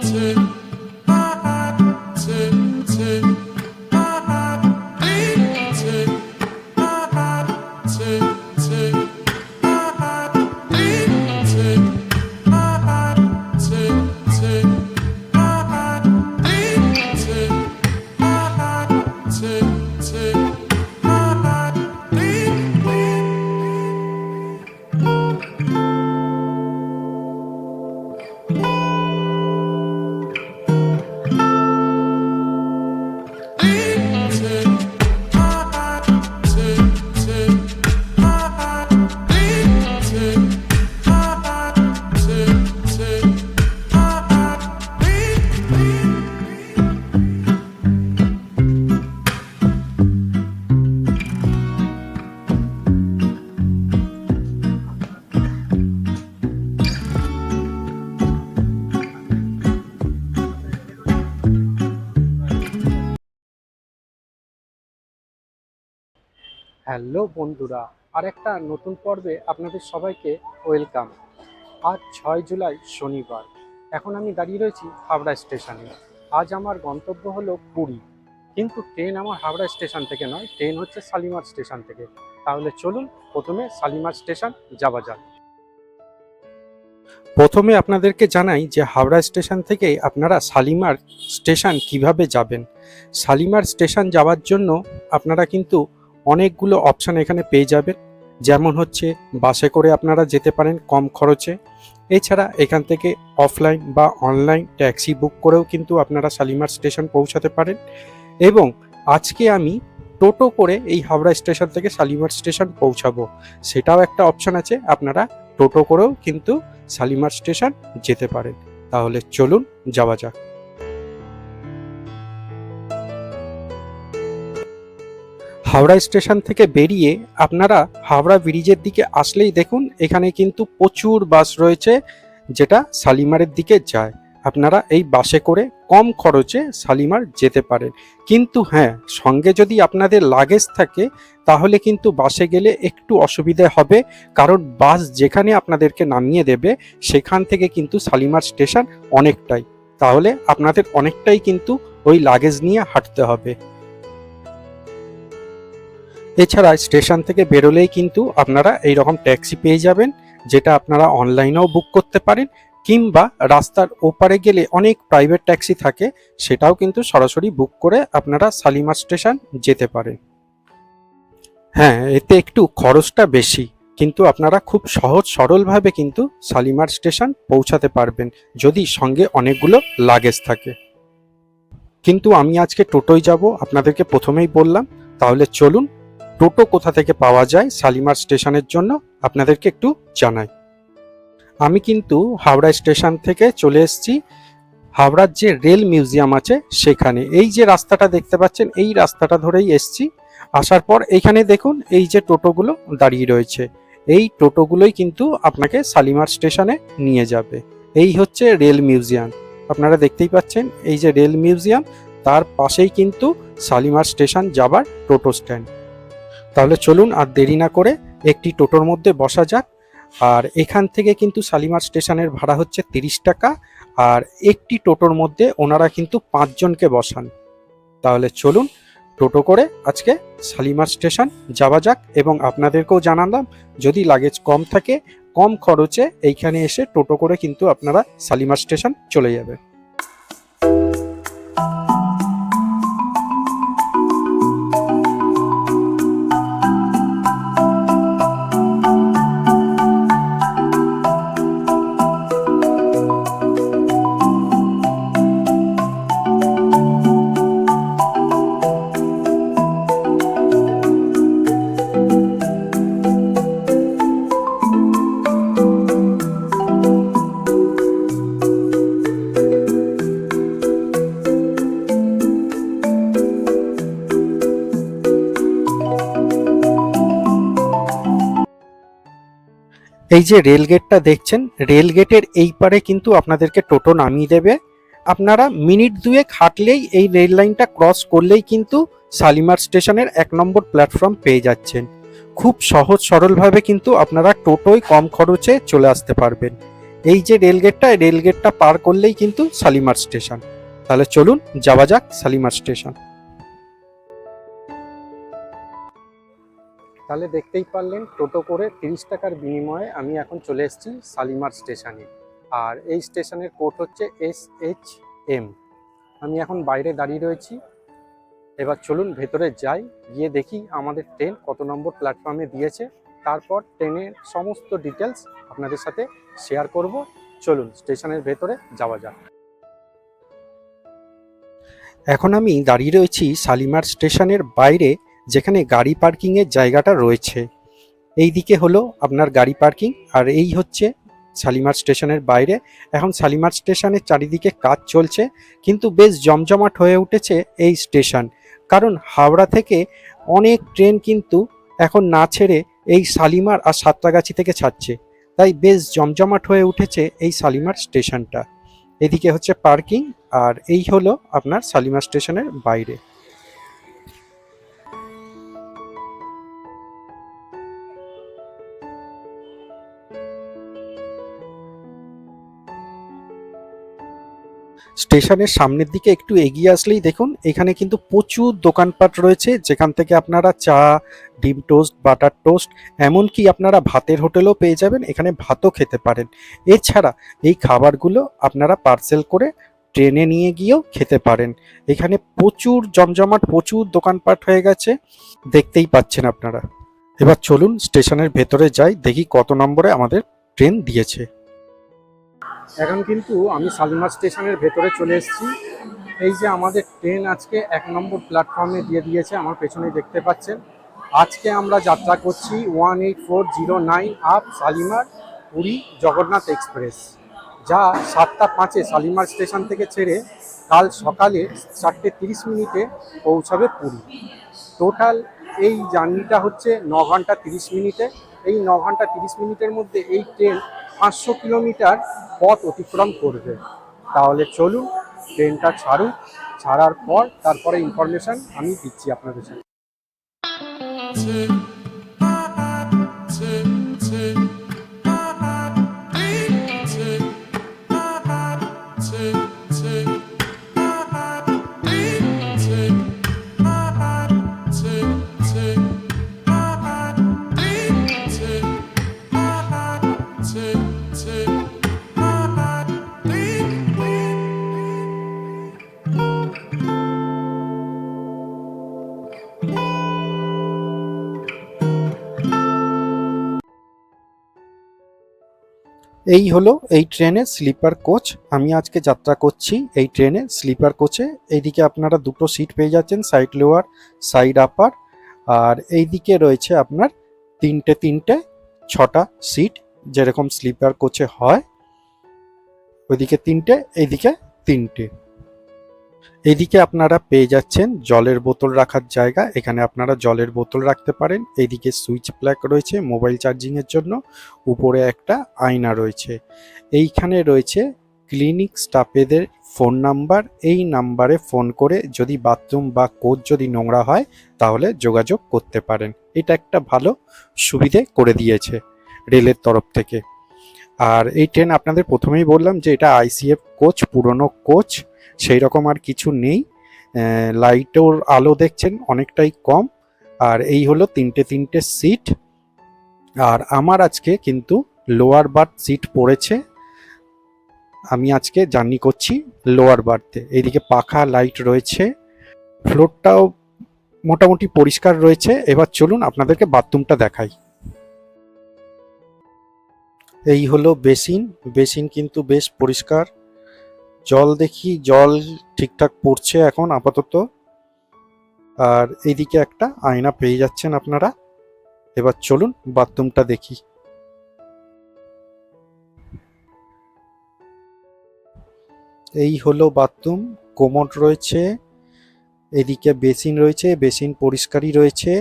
mountain. Hello বন্ধুরা, আরেকটা নতুন পর্বে আপনাদের সবাইকে ওয়েলকাম। আজ ছয় জুলাই শনিবার, এখন আমি দাঁড়িয়ে রয়েছি হাওড়া স্টেশনে। আজ আমার গন্তব্য হলো পুরী। কিন্তু ট্রেন আমার হাওড়া স্টেশন থেকে নয়, ট্রেন হচ্ছে শালিমার স্টেশন থেকে। তাহলে চলুন প্রথমে শালিমার স্টেশন যাওয়া যাক। প্রথমে আপনাদেরকে জানাই যে হাওড়া স্টেশন থেকে আপনারা শালিমার স্টেশন কীভাবে যাবেন। শালিমার স্টেশন যাওয়ার জন্য আপনারা কিন্তু অনেকগুলো অপশান এখানে পেয়ে যাবেন। যেমন হচ্ছে বাসে করে আপনারা যেতে পারেন কম খরচে। এছাড়া এখান থেকে অফলাইন বা অনলাইন ট্যাক্সি বুক করেও কিন্তু আপনারা শালিমার স্টেশন পৌঁছাতে পারেন। এবং আজকে আমি টোটো করে এই হাওড়া স্টেশন থেকে শালিমার স্টেশন পৌঁছাবো। সেটাও একটা অপশান আছে, আপনারা টোটো করেও কিন্তু শালিমার স্টেশন যেতে পারেন। তাহলে চলুন, যাওয়া যাক। হাওড়া স্টেশন থেকে বেরিয়ে আপনারা হাওড়া ব্রিজের দিকে আসলেই দেখুন, এখানে কিন্তু প্রচুর বাস রয়েছে যেটা শালিমারের দিকে যায়। আপনারা এই বাসে করে কম খরচে শালিমার যেতে পারেন। কিন্তু হ্যাঁ সঙ্গে যদি আপনাদের লাগেজ থাকে, তাহলে কিন্তু বাসে গেলে একটু অসুবিধে হবে, কারণ বাস যেখানে আপনাদেরকে নামিয়ে দেবে, সেখান থেকে কিন্তু শালিমার স্টেশন অনেকটাই। তাহলে আপনাদের অনেকটাই কিন্তু ওই লাগেজ নিয়ে হাঁটতে হবে। এছাড়া স্টেশন থেকে বেরোলেই কিন্তু আপনারা এই রকম ট্যাক্সি পেয়ে যাবেন, যেটা আপনারা অনলাইনেও বুক করতে পারেন, কিংবা রাস্তার ওপারে গেলে অনেক প্রাইভেট ট্যাক্সি থাকে, সেটাও কিন্তু সরাসরি বুক করে আপনারা শালিমার স্টেশন যেতে পারেন। হ্যাঁ এতে একটু খরচটা বেশি, কিন্তু আপনারা খুব সহজ সরলভাবে কিন্তু শালিমার স্টেশন পৌঁছাতে পারবেন, যদি সঙ্গে অনেকগুলো লাগেজ থাকে। কিন্তু আমি আজকে টোটোয় যাব, আপনাদেরকে প্রথমেই বললাম, তাহলে চলুন টোটো কোথা থেকে পাওয়া যায় শালিমার স্টেশনের জন্য আপনাদেরকে একটু জানাই। আমি কিন্তু হাওড়া স্টেশন থেকে চলে এসেছি। হাওড়ার যে রেল মিউজিয়াম আছে সেখানে। এই যে রাস্তাটা দেখতে পাচ্ছেন, এই রাস্তাটা ধরেই এসছি। আসার পর এইখানে দেখুন এই যে টোটোগুলো দাঁড়িয়ে রয়েছে। এই টোটোগুলোই কিন্তু আপনাকে শালিমার স্টেশনে নিয়ে যাবে। এই হচ্ছে রেল মিউজিয়াম। আপনারা দেখতেই পাচ্ছেন এই যে রেল মিউজিয়াম, তার পাশেই কিন্তু শালিমার স্টেশন যাবার টোটো স্ট্যান্ড। তাহলে চলুন আর দেরি না করে একটি টোটোর মধ্যে বসা যাক। আর এখান থেকে কিন্তু শালিমার স্টেশনের ভাড়া হচ্ছে তিরিশ টাকা। আর একটি টোটোর মধ্যে ওনারা কিন্তু পাঁচজনকে বসান। তাহলে চলুন টোটো করে আজকে শালিমার স্টেশন যাওয়া যাক এবং আপনাদেরকেও জানালাম, যদি লাগেজ কম থাকে, কম খরচে এইখানে এসে টোটো করে কিন্তু আপনারা শালিমার স্টেশন চলে যাবে এই যে রেল গেটটা দেখছেন রেল গেটের এই পারে কিন্তু আপনাদেরকে টোটো নামিয়ে দেবে। আপনারা মিনিট দুয়েক হাঁটলেই এই রেল লাইনটা ক্রস করলেই কিন্তু শালিমার স্টেশনের এক নম্বর প্ল্যাটফর্ম পেয়ে যাচ্ছেন। খুব সহজ সরলভাবে কিন্তু আপনারা টোটোয় কম খরচে চলে আসতে পারবেন। এই যে রেলগেটটা রেলগেটটা পার করলেই কিন্তু শালিমার স্টেশন। তাহলে চলুন, যাওয়া যাক শালিমার স্টেশন। তাহলে দেখতেই পারলেন, টোটো করে তিরিশ টাকার বিনিময়ে আমি এখন চলে এসেছি শালিমার স্টেশনে। আর এই স্টেশনের কোড হচ্ছে এস এইচ এম। আমি এখন বাইরে দাঁড়িয়ে রয়েছি। এবার চলুন ভেতরে যাই, গিয়ে দেখি আমাদের ট্রেন কত নম্বর প্ল্যাটফর্মে দিয়েছে। তারপর ট্রেনের সমস্ত ডিটেলস আপনাদের সাথে শেয়ার করব। চলুন স্টেশনের ভেতরে যাওয়া যাক। এখন আমি দাঁড়িয়ে রয়েছি শালিমার স্টেশনের বাইরে যেখানে গাড়ি পার্কিংয়ের জায়গাটা রয়েছে। এই দিকে হলো আপনার গাড়ি পার্কিং আর এই হচ্ছে শালিমার স্টেশনের বাইরে। এখন শালিমার স্টেশনের চারিদিকে কাজ চলছে, কিন্তু বেশ জমজমাট হয়ে উঠেছে এই স্টেশন। কারণ হাওড়া থেকে অনেক ট্রেন কিন্তু এখন না ছেড়ে এই শালিমার আর সাতরাগাছি থেকে ছাড়ছে। তাই বেশ জমজমাট হয়ে উঠেছে এই শালিমার স্টেশনটা। এদিকে হচ্ছে পার্কিং আর এই হলো আপনার শালিমার স্টেশনের বাইরে। স্টেশনের সামনের দিকে একটু এগিয়ে আসলেই দেখুন, এখানে কিন্তু প্রচুর দোকানপাট রয়েছে, যেখান থেকে আপনারা চা, ডিম টোস্ট, বাটার টোস্ট, এমনকি আপনারা ভাতের হোটেলও পেয়ে যাবেন, এখানে ভাতও খেতে পারেন। এছাড়া এই খাবারগুলো আপনারা পার্সেল করে ট্রেনে নিয়ে গিয়েও খেতে পারেন। এখানে প্রচুর জমজমাট, প্রচুর দোকানপাট হয়ে গেছে, দেখতেই পাচ্ছেন আপনারা। এবার চলুন স্টেশনের ভেতরে যাই, দেখি কত নম্বরে আমাদের ট্রেন দিয়েছে। এখন কিন্তু আমি শালিমার স্টেশনের ভেতরে চলে এসেছি। এই যে আমাদের ট্রেন আজকে এক নম্বর প্ল্যাটফর্মে দিয়ে দিয়েছে, আমার পেছনে দেখতে পাচ্ছেন। আজকে আমরা যাত্রা করছি one eight four zero nine up Shalimar Puri Jagannath express, যা সাতটা পাঁচে শালিমার স্টেশন থেকে ছেড়ে কাল সকালে চারটে তিরিশ মিনিটে পৌঁছাবে পুরী। টোটাল এই জার্নিটা হচ্ছে ন ঘণ্টা তিরিশ মিনিটে। এই ন ঘণ্টা তিরিশ মিনিটের মধ্যে এই ট্রেন পাঁচশো কিলোমিটার পথ অতিক্রম করবে। তাহলে চলুন, ট্রেনটা ছাড়ুন। ছাড়ার পর তারপরে ইনফরমেশান আমি দিচ্ছি আপনাদের সাথে এই হলো এই ট্রেনে স্লিপার কোচ। আমি আজকে যাত্রা করছি এই ট্রেনে স্লিপার কোচে। এইদিকে আপনারা দুটো সিট পেয়ে যাচ্ছেন সাইড লোয়ার সাইড আপার আর এইদিকে রয়েছে আপনার তিনটে তিনটে, ছটা সিট যেরকম স্লিপার কোচে হয়। ওইদিকে তিনটে, এইদিকে তিনটে। এইদিকে আপনারা পেয়ে যাচ্ছেন জলের বোতল রাখার জায়গা। এখানে আপনারা জলের বোতল রাখতে পারেন। এইদিকে সুইচ প্ল্যাক রয়েছে মোবাইল চার্জিংয়ের জন্য। উপরে একটা আয়না রয়েছে। এইখানে রয়েছে ক্লিনিক স্টাফেদের ফোন নাম্বার। এই নাম্বারে ফোন করে যদি বাথরুম বা কোচ যদি নোংরা হয়, তাহলে যোগাযোগ করতে পারেন। এটা একটা ভালো সুবিধে করে দিয়েছে রেলের তরফ থেকে। আর এই ট্রেন আপনাদের প্রথমেই বললাম যে এটা আইসিএফ কোচ, পুরনো কোচ। সেই রকম আর কিছু নেই। লাইটের আলো দেখছেন অনেকটাই কম। আর এই হলো তিনটে তিনটে সিট আর আমার আজকে কিন্তু লোয়ার বার্থ সিট পড়েছে। আমি আজকে জার্নি করছি লোয়ার বার্থে এইদিকে পাখা লাইট রয়েছে। ফ্লোরটাও মোটামুটি পরিষ্কার রয়েছে। এবার চলুন আপনাদেরকে বাথরুমটা দেখাই। এই হলো বেসিন বেসিন কিন্তু বেশ পরিষ্কার। জল দেখি, জল ঠিকঠাক পড়ছে এখন আপাতত। আর এইদিকে একটা আয়না পেয়ে যাচ্ছেন আপনারা। এবার চলুন বাথরুমটা দেখি। এই হলো বাথরুম কোমোড রয়েছে, এদিকে বেসিন রয়েছে, বেসিন পরিষ্কারই রয়েছে।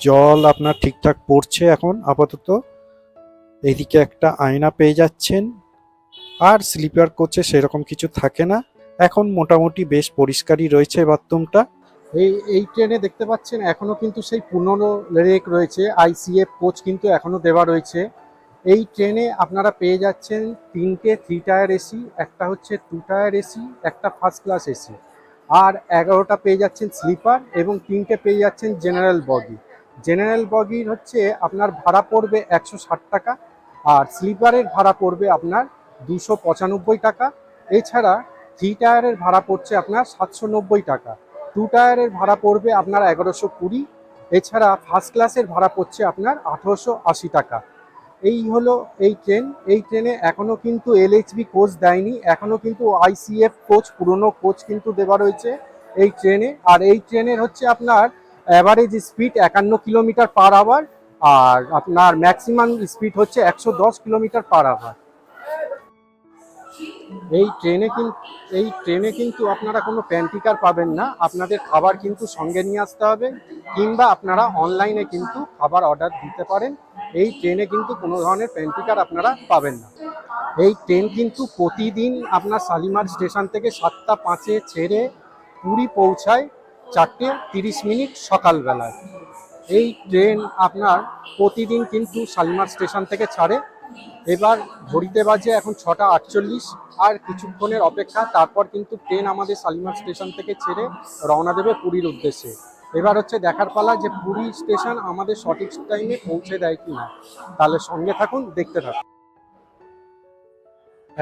জল আপনার ঠিকঠাক পড়ছে এখন আপাতত। এদিকে একটা আয়না পেয়ে যাচ্ছেন। আর স্লিপার কোচে সেরকম কিছু থাকে না। এখন মোটামুটি বেশ পরিষ্কারই রয়েছে বাথরুমটা। এই এই ট্রেনে দেখতে পাচ্ছেন, এখনও কিন্তু সেই পুরনো রেক রয়েছে। আইসিএফ কোচ কিন্তু এখনও দেওয়া রয়েছে। এই ট্রেনে আপনারা পেয়ে যাচ্ছেন তিনটে থ্রি টায়ার এসি একটা হচ্ছে টু টায়ার এসি একটা ফার্স্ট ক্লাস এসি আর এগারোটা পেয়ে যাচ্ছেন স্লিপার এবং তিনটে পেয়ে যাচ্ছেন জেনারেল বগি জেনারেল বগির হচ্ছে আপনার ভাড়া পড়বে একশো ষাট টাকা। আর স্লিপারের ভাড়া পড়বে আপনার দুশো পঁচানব্বই টাকা। এছাড়া থ্রি টায়ারের ভাড়া পড়ছে আপনার সাতশো নব্বই টাকা। টু টায়ারের ভাড়া পড়বে আপনার এগারোশো কুড়ি। এছাড়া ফার্স্ট ক্লাসের ভাড়া পড়ছে আপনার আঠেরোশো আশি টাকা। এই হলো এই ট্রেন এই ট্রেনে এখনও কিন্তু এলএইচবি কোচ দেয়নি। এখনও কিন্তু আইসিএফ কোচ পুরনো কোচ কিন্তু দেওয়া রয়েছে এই ট্রেনে আর এই ট্রেনের হচ্ছে আপনার অ্যাভারেজ স্পিড একান্ন কিলোমিটার পার আওয়ার আর আপনার ম্যাক্সিমাম স্পিড হচ্ছে একশো দশ কিলোমিটার পার আওয়ার এই ট্রেনে কিন্তু এই ট্রেনে কিন্তু আপনারা কোনো প্যান্টিকার পাবেন না। আপনাদের খাবার কিন্তু সঙ্গে নিয়ে আসতে হবে, কিংবা আপনারা অনলাইনে কিন্তু খাবার অর্ডার দিতে পারেন। এই ট্রেনে কিন্তু কোনো ধরনের প্যান্টিকার আপনারা পাবেন না। এই ট্রেন কিন্তু প্রতিদিন আপনার শালিমার স্টেশন থেকে সাতটা পাঁচে ছেড়ে পুরী পৌঁছায় চারটে তিরিশ মিনিট সকালবেলায়। এই ট্রেন আপনার প্রতিদিন কিন্তু শালিমার স্টেশন থেকে ছাড়ে। এবার ঘড়িতে বাজে এখন ছটা আটচল্লিশ আর কিছুক্ষণের অপেক্ষা, তারপর কিন্তু ট্রেন আমাদের শালিমার স্টেশন থেকে ছেড়ে রওনা দেবে পুরীর উদ্দেশ্যে। এবার হচ্ছে দেখার পালা যে পুরী স্টেশন আমাদের সঠিক টাইমে পৌঁছে দেয় কি না তাহলে সঙ্গে থাকুন, দেখতে থাকুন।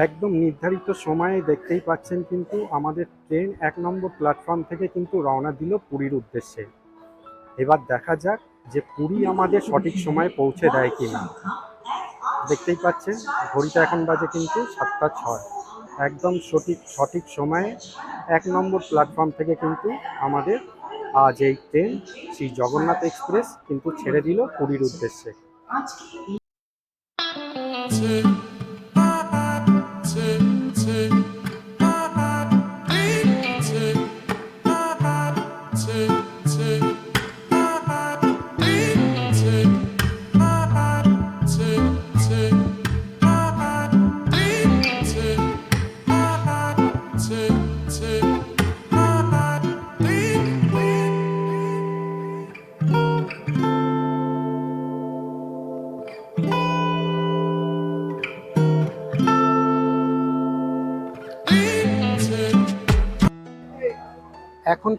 একদম নির্ধারিত সময়ে দেখতেই পাচ্ছেন কিন্তু আমাদের ট্রেন এক নম্বর প্ল্যাটফর্ম থেকে কিন্তু রওনা দিল পুরীর উদ্দেশ্যে। এবার দেখা যাক যে পুরী আমাদের সঠিক সময়ে পৌঁছে দেয় কি না দেখতেই পাচ্ছেন, ঘড়িটা এখন বাজে কিন্তু সাতটা ছয়। একদম সঠিক সঠিক সময়ে এক নম্বর প্ল্যাটফর্ম থেকে কিন্তু আমাদের আজ এই ট্রেন শ্রী জগন্নাথ এক্সপ্রেস কিন্তু ছেড়ে দিল পুরীর উদ্দেশ্যে। এখন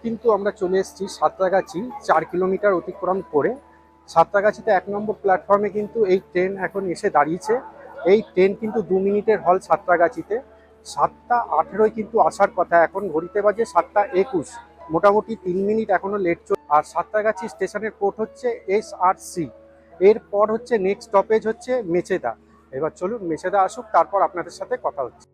কিন্তু আমরা চলে এসেছি সাঁতরাগাছি, চার কিলোমিটার অতিক্রম করে। সাঁতরাগাছিতে এক নম্বর প্ল্যাটফর্মে কিন্তু এই ট্রেন এখন এসে দাঁড়িয়েছে। এই ট্রেন কিন্তু দু মিনিটের হল সাঁতরাগাছিতে। সাতটা আঠেরোয় কিন্তু আসার কথা। এখন ঘড়িতে বাজে সাতটা একুশ। মোটামুটি তিন মিনিট এখনও লেট চল আর সাঁতরাগাছি স্টেশনের কোড হচ্ছে এস আর সি। এরপর হচ্ছে নেক্সট স্টপেজ হচ্ছে মেচেদা। এবার চলুন মেচেদা আসুক, তারপর আপনাদের সাথে কথা হচ্ছে।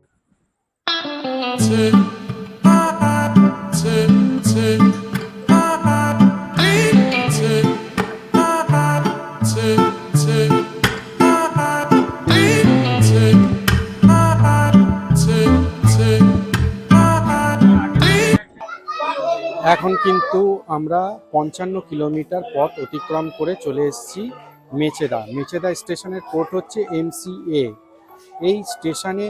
এখন কিন্তু আমরা পঞ্চান্ন কিলোমিটার পথ অতিক্রম করে চলে এসেছি মেচেদা। মেচেদা স্টেশনের কোড হচ্ছে এমসিএ এই স্টেশনে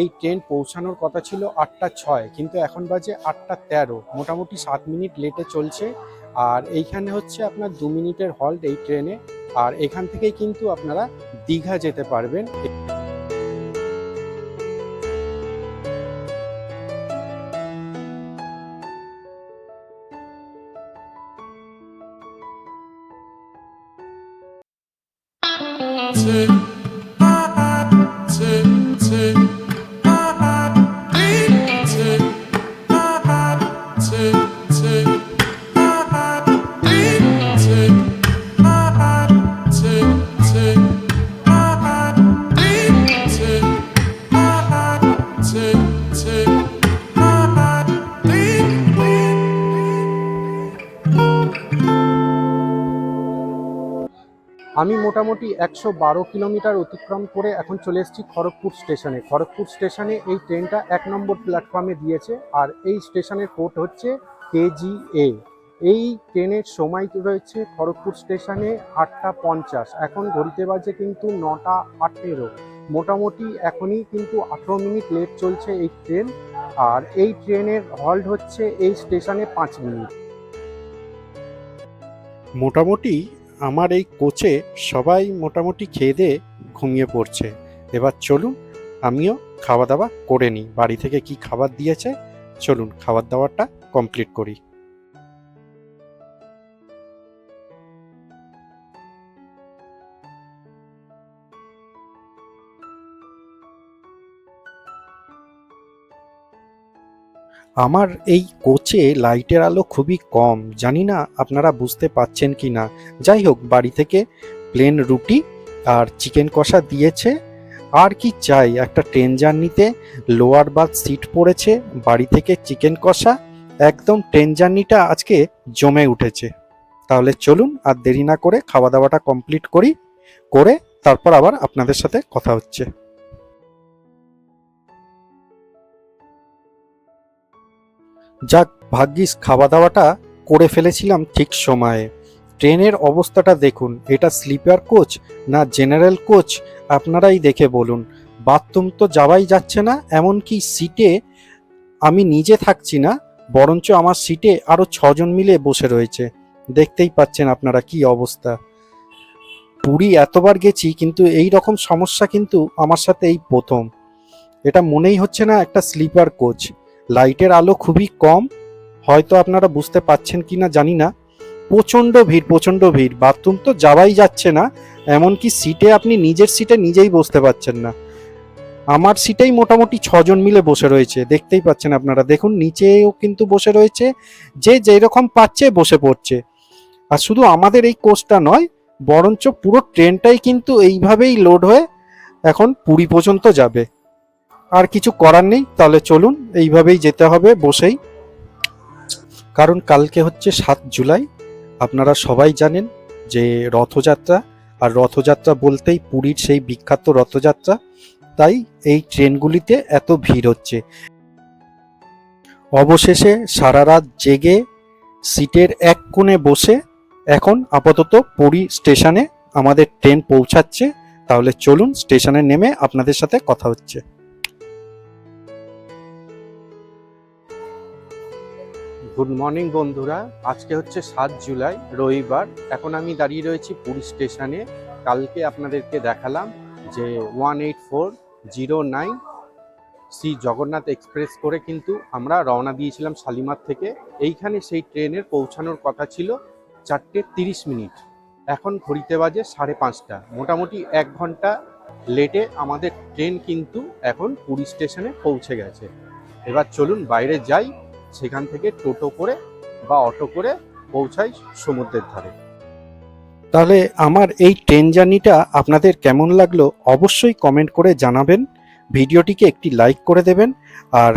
এই ট্রেন পৌঁছানোর কথা ছিল আটটা ছয়, কিন্তু এখন বাজে আটটা তেরো। মোটামুটি সাত মিনিট লেটে চলছে। আর এইখানে হচ্ছে আপনার দু মিনিটের হল্ট এই ট্রেনে আর এখান থেকেই কিন্তু আপনারা দীঘা যেতে পারবেন। mountain. আমি মোটামুটি একশো বারো কিলোমিটার অতিক্রম করে এখন চলে এসেছি খড়গপুর স্টেশনে। খড়গপুর স্টেশনে এই ট্রেনটা এক নম্বর প্ল্যাটফর্মে দিয়েছে আর এই স্টেশনের কোড হচ্ছে কেজিএ। এই ট্রেনের সময় রয়েছে খড়গপুর স্টেশনে আটটা পঞ্চাশ। এখন ঘড়িতে বাজে কিন্তু নটা আঠেরো। মোটামুটি এখনই কিন্তু আঠেরো মিনিট লেট চলছে এই ট্রেন আর এই ট্রেনের হল্ট হচ্ছে এই স্টেশনে পাঁচ মিনিট। মোটামুটি আমার এই কোচে সবাই মোটামুটি খেয়ে দিয়ে ঘুমিয়ে পড়ছে। এবার চলুন, আমিও খাওয়া দাওয়া করে নিই। বাড়ি থেকে কি খাবার দিয়েছে? চলুন খাবার দাবারটা কমপ্লিট করি। আমার এই কোচে লাইটের আলো খুবই কম, জানি না আপনারা বুঝতে পাচ্ছেন কি না। যাই হোক, বাড়ি থেকে প্লেন রুটি আর চিকেন কষা দিয়েছে। আর কি চাই, একটা ট্রেন জার্নিতে লোয়ার বার্থ সিট পড়েছে, বাড়ি থেকে চিকেন কষা, একদম ট্রেন জার্নিটা আজকে জমে উঠেছে। তাহলে চলুন আর দেরি না করে খাওয়া দাওয়াটা কমপ্লিট করি, করে তারপর আবার আপনাদের সাথে কথা হচ্ছে। যাক, ভাগ্যিস খাওয়া দাওয়াটা করে ফেলেছিলাম ঠিক সময়ে। ট্রেনের অবস্থাটা দেখুন, এটা স্লিপার কোচ না জেনারেল কোচ? আপনারাই দেখে বলুন। বাথরুম তো যাওয়াই যাচ্ছে না, এমনকি সিটে আমি নিজে থাকছি না, বরঞ্চ আমার সিটে আরও ছজন মিলে বসে রয়েছে। দেখতেই পাচ্ছেন আপনারা কি অবস্থা। পুরী এতবার গেছি, কিন্তু এই রকম সমস্যা কিন্তু আমার সাথে এই প্রথম। এটা মনেই হচ্ছে না একটা স্লিপার কোচ। লাইটের আলো খুবই কম। হয়তো আপনারা বুঝতে পাচ্ছেন কি না জানি না। প্রচণ্ড ভিড় প্রচণ্ড ভিড়। বাথরুম তো যাওয়াই যাচ্ছে না। এমনকি সিটে আপনি নিজের সিটে নিজেই বসতে পারছেন না। আমার সিটেই মোটামুটি ছজন মিলে বসে রয়েছে। দেখতেই পাচ্ছেন আপনারা। দেখুন, নিচেও কিন্তু বসে রয়েছে। যে যেরকম পাচ্ছে বসে পড়ছে। আর শুধু আমাদের এই কোচটা নয়, বরঞ্চ পুরো ট্রেনটাই কিন্তু এইভাবেই লোড হয়ে এখন পুরী পর্যন্ত যাবে। আর কিছু করার নেই, তাহলে চলুন, এইভাবেই যেতে হবে বসেই। কারণ কালকে হচ্ছে সাত জুলাই, আপনারা সবাই জানেন যে রথযাত্রা, আর রথযাত্রা বলতেই পুরীর সেই বিখ্যাত রথযাত্রা। তাই এই ট্রেনগুলিতে এত ভিড় হচ্ছে। অবশেষে সারা রাত জেগে সিটের এক কোণে বসে এখন আপাতত পুরী স্টেশনে আমাদের ট্রেন পৌঁছাচ্ছে। তাহলে চলুন, স্টেশনে নেমে আপনাদের সাথে কথা হচ্ছে। গুড মর্নিং বন্ধুরা। আজকে হচ্ছে সাত জুলাই, রবিবার। এখন আমি দাঁড়িয়ে রয়েছি পুরী স্টেশনে। কালকে আপনাদেরকে দেখালাম যে one eight four zero nine Shri Jagannath express করে কিন্তু আমরা রওনা দিয়েছিলাম শালিমার থেকে। এইখানে সেই ট্রেনের পৌঁছানোর কথা ছিল চারটে তিরিশ মিনিট। এখন ঘড়িতে বাজে সাড়ে পাঁচটা। মোটামুটি এক ঘণ্টা লেটে আমাদের ট্রেন কিন্তু এখন পুরী স্টেশনে পৌঁছে গেছে। এবার চলুন বাইরে যাই। সেখান থেকে টোটো করে বা অটো করে পৌঁছাই সমুদ্রের ধারে। তাহলে আমার এই ট্রেন জার্নিটা আপনাদের কেমন লাগল অবশ্যই কমেন্ট করে জানাবেন, ভিডিওটিকে একটি লাইক করে দেবেন, আর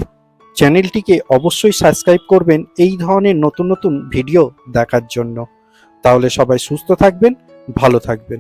চ্যানেলটিকে অবশ্যই সাবস্ক্রাইব করবেন এই ধরনের নতুন নতুন ভিডিও দেখার জন্য। তাহলে সবাই সুস্থ থাকবেন, ভালো থাকবেন।